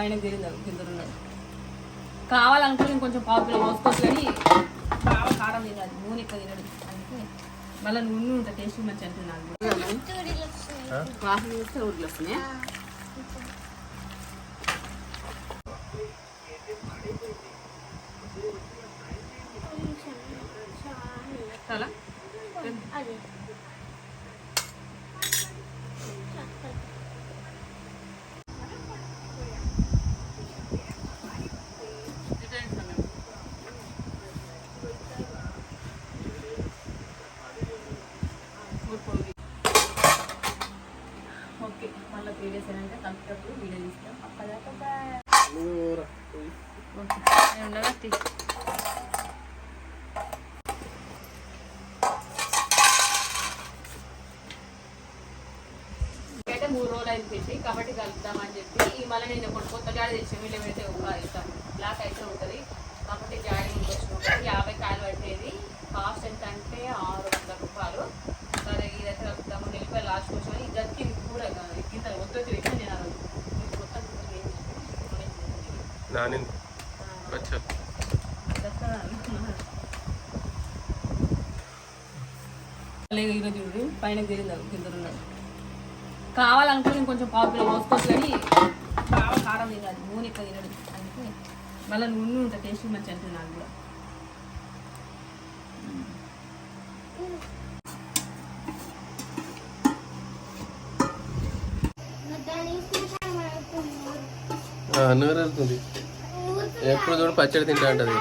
పైన తిరిగి తింటున్నాడు కావాలనుకుంటే ఇంకొంచెం పావు కిలో పోసుకోవచ్చు కానీ బాగా కారం తినాలి నూనె ఎక్కువ తినడు. అందుకే మళ్ళీ నూనె ఉంటుంది టేస్ట్ మంచి అంటే నాకు కూడా. వాసన చూస్తే ఊర్లు వస్తున్నాయి? చాలా అదే ఓకే మళ్ళీ త్రీ డేస్ కలిపేటప్పుడు వీడియో తీస్తాం. అప్పటిదాకా ఓకే నేను ఉండగా తీ అయితే మూడు రోజులు అయింది పెట్టి కాబట్టి కలుపుదామని చెప్పి ఈ మళ్ళీ నేను ఇప్పుడు కొత్త జాడి తెచ్చి వీళ్ళు పెడితే ఒక ఇస్తాం బ్లాక్ అయితే ఉంటుంది కాబట్టి జాడి ఇంకొచ్చిన యాభై కాయలు పట్టేది కాస్ట్ ఎంత అంటే ఆరు వందల రూపాయలు సరే ఇదైతే కలుపుతాము వెళ్ళిపోయి లాస్ట్ కోసం ఈ జట్కి కూడా ఇంత ఒత్తి పెట్టిన నేను ఆ రోజు ఇది మొత్తం నాని అచ్చా లేదు ఈరోజు ఆయనకు తెలియదు తిరిగి తింటున్నాడు కావాలనుకుంటే ఇంకొంచెం పావు కిలో పోసుకోవచ్చు కానీ బాగా కారం తినాలి నూనె ఎక్కువ తినడు. అందుకే మళ్ళీ నూనె ఉంటుంది టేస్ట్ మంచి అంటే నాకు కూడా. నూరు వెళ్తుంది? ఎప్పుడు చూడు పచ్చడి తింటా ఉంటుంది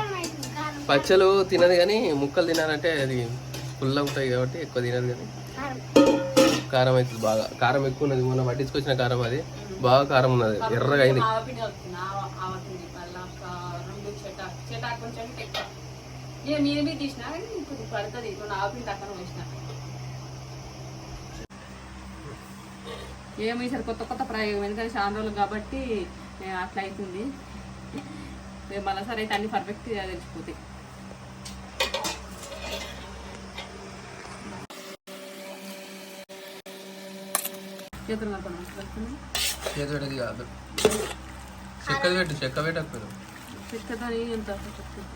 పచ్చలు తినదు కానీ ముక్కలు తినాలంటే అది ఫుల్ ఉంటాయి కాబట్టి ఎక్కువ తినదు కానీ. కారం అవుతుంది బాగా. కారం ఎక్కువ ఉన్నది. మొన్న పట్టించుకొచ్చిన కారం అది. బాగా కారం ఉన్నది. ఎర్రగా అయింది. ఏమో ఈసారి కొత్త కొత్త ప్రయోగం. ఎందుకంటే చాలా రోజులు కాబట్టి అట్లా అవుతుంది రేపు మళ్ళీ సరే అయితే అన్ని పర్ఫెక్ట్ తెలిసిపోతాయి. చేతులు కాదు. చెక్కది పెట్టు చెక్క పెట్టకపోయారు చిక్కదని ఎంత చెక్క చెక్క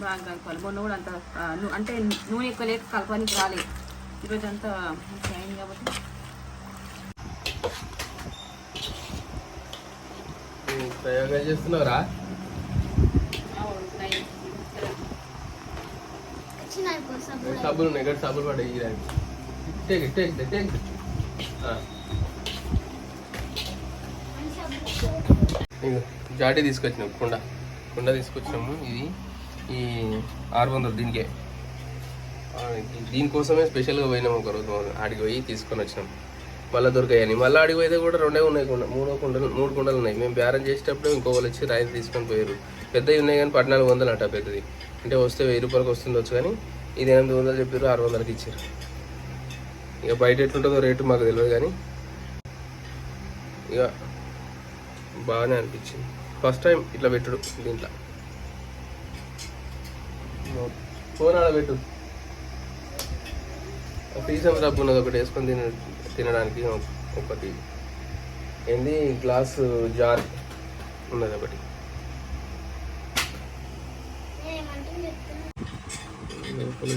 బాగా కలపాలి. మొన్న కూడా అంత అంటే నూనె ఎక్కువ లేక కలపడానికి రాలేదు. ఈరోజు అంతా అయింది కాబట్టి ప్రయోగాలు చేస్తున్నావురా? సబ్బులు ఉన్నాయి ఇక్కడ సబ్బులు పడే టేక్ టేక్ టేక్ జాడీ తీసుకొచ్చినాం కుండ. కుండ తీసుకొచ్చినాము ఇది. ఈ ఆరు వందలు దీనికే. దీనికోసమే స్పెషల్గా పోయినాము ఒక రోజు ఆడికి పోయి తీసుకొని వచ్చినాం. మళ్ళీ దొరికాయని మళ్ళీ ఆడికి పోయితే కూడా రెండే ఉన్నాయి కుండ మూడో కుండలు మూడు కుండలు ఉన్నాయి. మేము బేరం చేసేటప్పుడు ఇంకొకరు వచ్చి రాయి తీసుకొని పోయారు. పెద్దవి ఉన్నాయి కానీ పద్నాలుగు వందలు అంట పెద్దది. అంటే వస్తే వెయ్యి రూపాయలకు వస్తుండొచ్చు కానీ ఇది ఎనిమిది వందలు చెప్పారు ఆరు వందలకి ఇచ్చారు. ఇక బయట ఎట్లుంటుందో రేటు మాకు తెలియదు కానీ ఇక బాగానే అనిపించింది. ఫస్ట్ టైం ఇట్లా పెట్టుడు దీంట్లో. ఫోన్ ఆడబెట్టు. పీసం రబ్బు ఉన్నది ఒకటి వేసుకొని తిన. తినడానికి ఒకటి. ఏంది? గ్లాస్ జార్ ఉన్నది ఒకటి. లోపల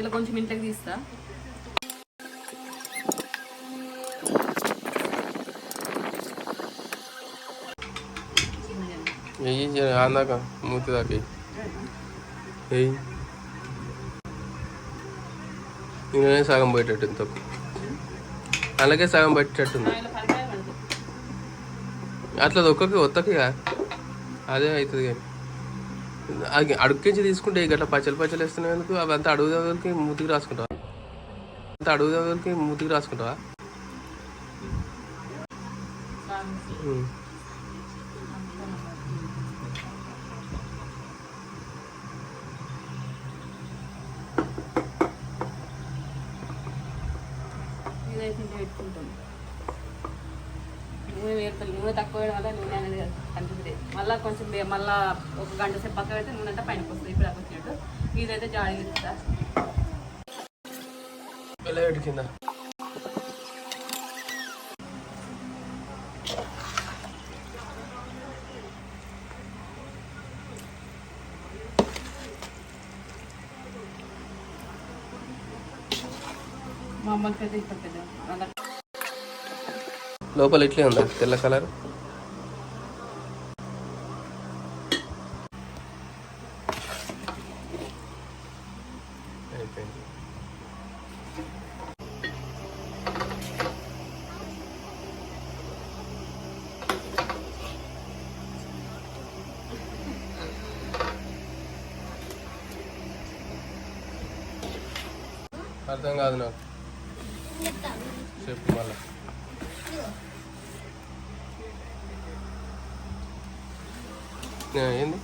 ఇలా కొంచెం ఇంట్లోకి తీస్తా. వెయ్యి ఆందాక మూతి దాకా. వెయ్యి నేనే సగం పోయేటట్టు ఇంత. అలాగే సగం పట్టేటట్టుంది. అట్లా ఒక్కకి ఒత్తకి అదే అవుతుంది కానీ అడుక్కించి తీసుకుంటే గట్ల పచ్చలు పచ్చలు వేస్తున్నాయి ఎందుకు? అవి అంతా అడుగు దగ్గరికి మూతికి రాసుకుంటావా? అంత అడుగు దగ్గరికి మూతికి రాసుకుంటావా? ఇదైతే పెట్టుకుంటాం నూనె వేరుతుంది నూనె తక్కువ వేయడం వల్ల నూనె అనేది కనిపిస్తుంది మళ్ళీ కొంచెం మళ్ళా ఒక గంట సేపు పక్క పెడితే నూనె అంతా పైనకి వస్తుంది. ఇప్పుడు వచ్చినట్టు ఇదైతే జాడి ఇస్తా కింద? మా అమ్మకి పెద్ద ఇక్కడ పెద్ద లోపల ఇట్లే ఉందా తెల్ల కలర్ అయిపోయింది అర్థం కాదు నాకు చెప్పు మళ్ళా ఆ, ఏంది.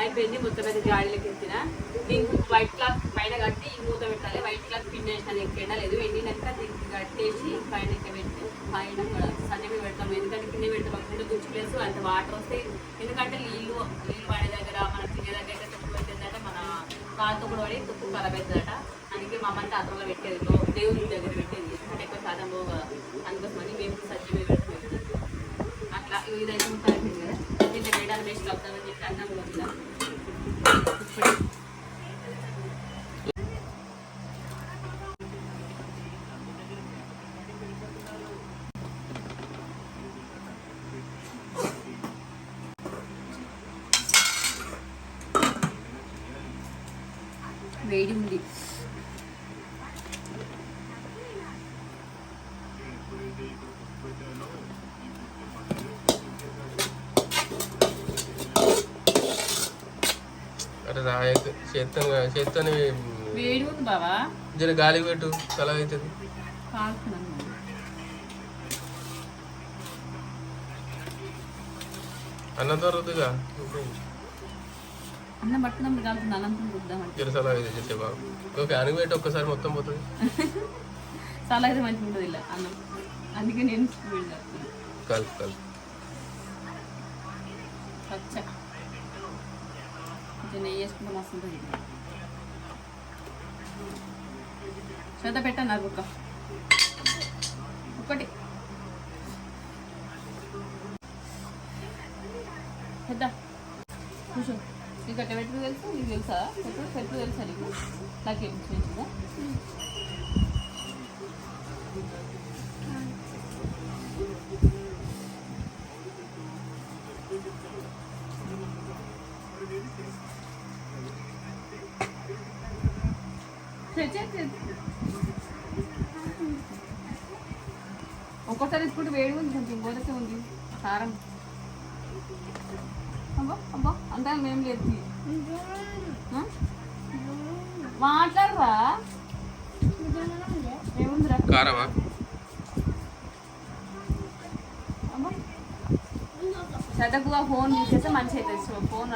అయిపోయింది. మొత్తం అయితే జాడీలోకి ఎత్తిన దీనికి వైట్ క్లాత్ పైన కట్టి ఈ మూత పెట్టాలి. వైట్ క్లాత్ పిన్ వేసిన ఎక్కడ లేదు. ఎండినాక దీనికి కట్టేసి పైన పెట్టి పైన మీద పెడతాం. ఎందుకంటే కింద పెడతాం. అక్కడ గుచ్చి ప్లేస్ అంత వాటర్ వస్తాయి ఎందుకంటే నీళ్ళు నీళ్ళు పడే దగ్గర మన తినే దగ్గర అయితే తుప్పు పెట్టిందంటే. మన కాలుతో కూడా పడి తుప్పు ఖరాబ్ అవుతుందట అందుకే మా అమ్మ తాతలో పెట్టేది. దేవుడి దగ్గర పెట్టేది. ఎందుకంటే ఎక్కువ శాతం పోగా అందుకోసమని మేము సంజ మీద పెడతాం అట్లా ఇదైతే ముక్క అయిపోయింది కదా దీంట్లో వేయడానికి బెస్ట్ అవుతుందని చెప్పి అన్నం కూడా వేడి ఉంది. రాయకు చేస్తాను చేస్తాను వేడి ఉంది బావా జర గాలికి పెట్టు చలవ అవుతుంది అన్నం దొరుకుతుందిగా అన్నం పట్టుకున్నప్పుడు కాలుతుంది అన్నం చూద్దామంటే జర చలవ చేస్తే బాగు. ఒక ఫ్యాన్కి పెట్టి ఒక్కసారి మొత్తం పోతుంది. చాలా అయితే మంచిగా ఉంటుంది ఇలా అన్నం. అందుకే నేను కలుపు కలుపు పచ్చ. కొంచెం నెయ్యి వేసుకుంటే మస్తు ఉంటుంది శ్రద్ధ పెట్టాను అది ఒక్క. ఒక్కటి. పెద్ద కూర్చో. నీకు అట్ట పెట్టు తెలుసు? నీకు తెలుసా? పెట్టు తెలుసా నీకు? నాకేం చేసిందా ఒక్కోసారి ఇప్పుడు వేడి ఉంది కొంచెం గోదకే ఉంది కారం. అబ్బా అబ్బా అంతా మేం లేదు? మాట్లాడరా? ఏముందిరా? కారమా? చదకుగా ఫోన్ తీసేస్తే మంచి అవుతుంది సో ఫోన్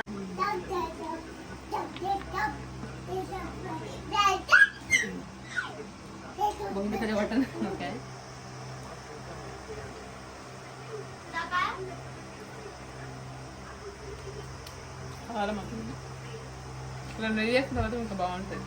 బొంగు బట్టలు ఓకే. కారం అవుతుంది ఇలా నెయ్యి వేసిన తర్వాత ఇంకా బాగుంటుంది.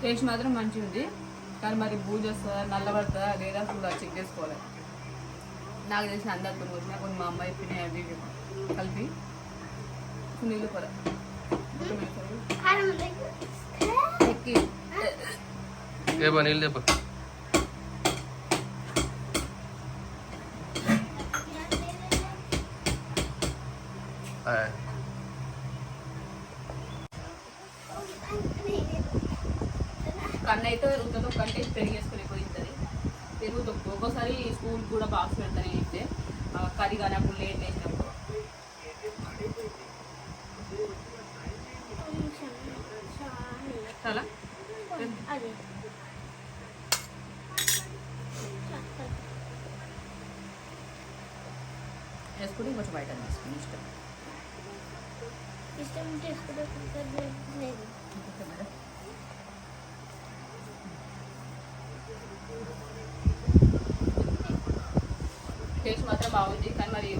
టేస్ట్ మాత్రం మంచిగా ఉంది కానీ మరి బూజ వస్తుందా నల్లబడుతుందా లేదా కూడా చెక్ చేసుకోవాలి. నాకు తెలిసిన అందరితో వచ్చిన కొన్ని మా అమ్మాయి పిన్ని అవి కలిపి నీళ్ళు కూర నీళ్ళు చెప్పు కన్ను అయితే పెరుగుతుంది కంటే పెరిగేసుకుని పోతుంది పెరుగుతుంది ఒక్కోసారి స్కూల్ కూడా బాక్స్ పెడతానే అయితే కర్రీ కానీ అప్పుడు లేట్ వేసినప్పుడు చాలా? అదే. వేసుకుని కొంచెం బయట వేసుకుని ఇష్టం. ఇష్టం. చేసుకుంటే కుక్కర్ లేదు ఓకే మేడం టేస్ట్ మాత్రం బాగుంది. కానీ మరి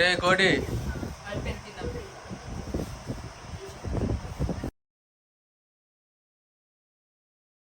রে